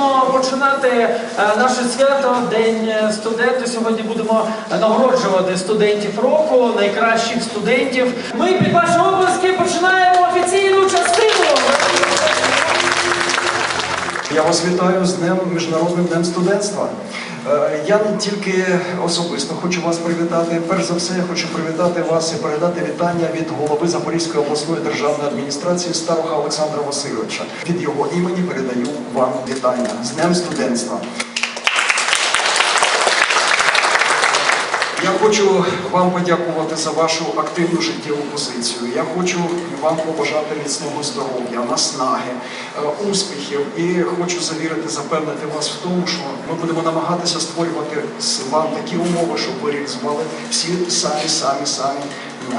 будемо починати е, наше свято День е, студента. Сьогодні будемо нагороджувати студентів року, найкращих студентів. Ми під ваші обласки починаємо офіційну частину. Я вас вітаю з Днем Міжнародним днем студентства. Е, Я не тільки особисто хочу вас привітати. Перш за все, я хочу привітати вас і передати вітання від голови Запорізької обласної державної адміністрації старого Олександра Васильовича. Від його імені передаю вам вітання з Днем студентства. Хочу вам подякувати за вашу активну життєву позицію. Я хочу вам побажати міцного здоров'я, наснаги, е, успіхів і хочу завірити, запевнити вас в тому, що ми будемо намагатися створювати вам такі умови, щоб ви реалізували всі самі, самі, самі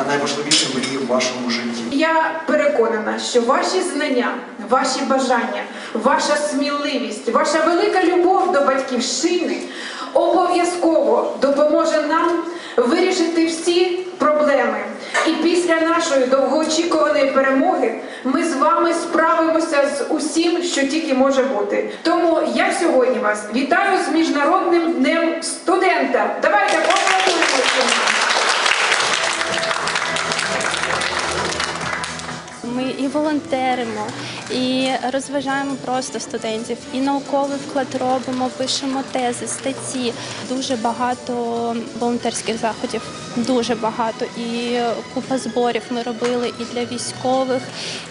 найважливіші мрії в вашому житті. Я переконана, що ваші знання, ваші бажання, ваша сміливість, ваша велика любов до батьківщини обов'язково допоможе нам вирішити всі проблеми. І після нашої довгоочікуваної перемоги ми з вами справимося з усім, що тільки може бути. Тому я сьогодні вас вітаю з міжнародним днем студента. Давайте Ми і волонтеримо, і розважаємо просто студентів, і науковий вклад робимо, пишемо тези, статті. Дуже багато волонтерських заходів, дуже багато. І купа зборів ми робили і для військових,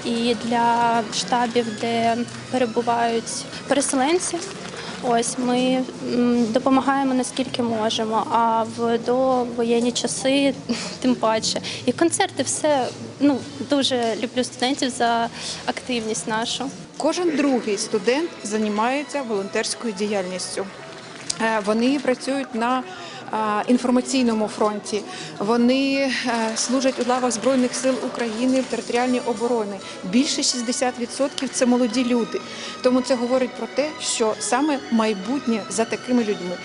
і для штабів, де перебувають переселенці. Ось ми допомагаємо наскільки можемо, а в довоєнні часи тим паче. І концерти, все ну дуже люблю студентів за активність нашу. Кожен другий студент займається волонтерською діяльністю. Е, Вони працюють на е, інформаційному фронті. Вони е, служать у лавах Збройних сил України в територіальній обороні. Більше 60% – це молоді люди. Тому це говорить про те, що саме майбутнє за такими людьми.